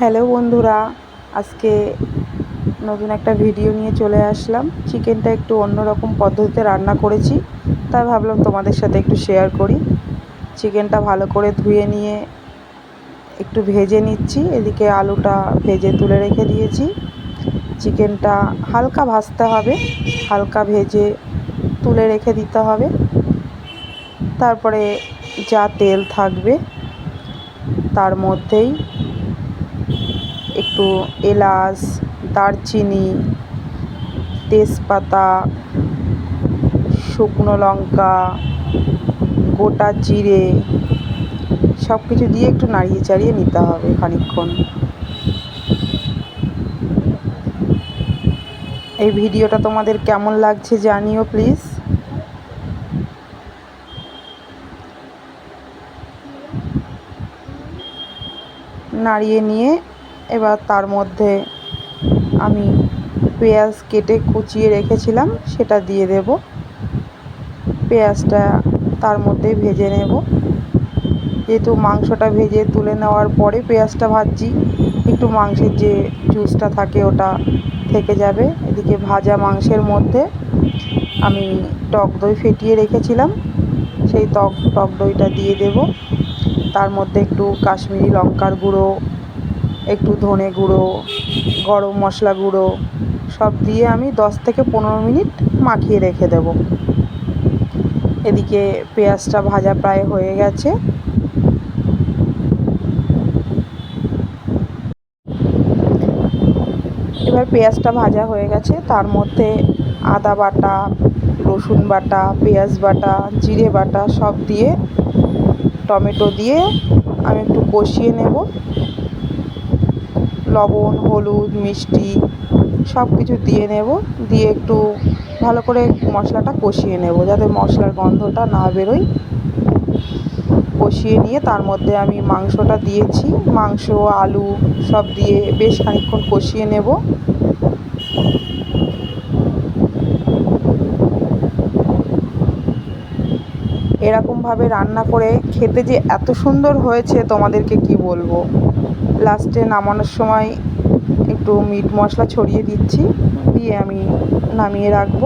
Hello বন্ধুরা, আজকে নতুন একটা ভিডিও নিয়ে চলে আসলাম। চিকেনটা একটু অন্যরকম পদ্ধতিতে রান্না করেছি, তাই ভাবলাম তোমাদের সাথে একটু শেয়ার করি। চিকেনটা ভালো করে ধুয়ে নিয়ে একটু ভেজে নিচ্ছি, এদিকে আলুটা ভেজে তুলে রেখে দিয়েছি। চিকেনটা হালকা ভাজতে হবে, হালকা ভেজে তুলে রেখে দিতে হবে। তারপরে যা তেল থাকবে, তার মধ্যেই একটু এলাচ, দারচিনি, তেজপাতা, শুকনো লঙ্কা, গোটা জিরে সব কিছু দিয়ে একটু নাড়িয়ে চাড়িয়ে নিতে হবে খানিকক্ষণ। এই ভিডিওটা তোমাদের কেমন লাগছে জানিও প্লিজ। নাড়িয়ে নিয়ে এবার তার মধ্যে আমি পেঁয়াজ কেটে কুচিয়ে রেখেছিলাম, সেটা দিয়ে দেব। পেঁয়াজটা তার মধ্যেই ভেজে নেব। যেহেতু মাংসটা ভেজে তুলে নেওয়ার পরে পেঁয়াজটা ভাজছি, একটু মাংসের যে জুসটা থাকে ওটা থেকে যাবে। এদিকে ভাজা মাংসের মধ্যে আমি টক দই ফেটিয়ে রেখেছিলাম, সেই টক টক দইটা দিয়ে দেব। তার মধ্যে একটু কাশ্মীরি লঙ্কার গুঁড়ো একটু ধনে গুঁড়ো, গরম মশলা গুঁড়ো, সব দিয়ে আমি দশ থেকে পনেরো মিনিট মাখিয়ে রেখে দেব। এদিকে পেঁয়াজটা ভাজা প্রায় হয়ে গেছে। এবার পেঁয়াজটা ভাজা হয়ে গেছে। তার মধ্যে আদা বাটা, রসুন বাটা, পেঁয়াজ বাটা, জিরে বাটা সব দিয়ে টমেটো দিয়ে আমি একটু কষিয়ে নেব। লবণ, হলুদ, মিষ্টি সব কিছু দিয়ে নেব। দিয়ে একটু ভালো করে মশলাটা কষিয়ে নেব যাতে মশলার গন্ধটা না বেরোয়। কষিয়ে নিয়ে তার মধ্যে আমি মাংসটা দিয়েছি। মাংস, আলু সব দিয়ে বেশ খানিকক্ষণ কষিয়ে নেব। এরকমভাবে রান্না করে খেতে যে এত সুন্দর হয়েছে, তোমাদেরকে কি বলব? লাস্টে নামানোর সময় একটু মিট মশলা ছড়িয়ে দিচ্ছি দিয়ে আমি নামিয়ে রাখব।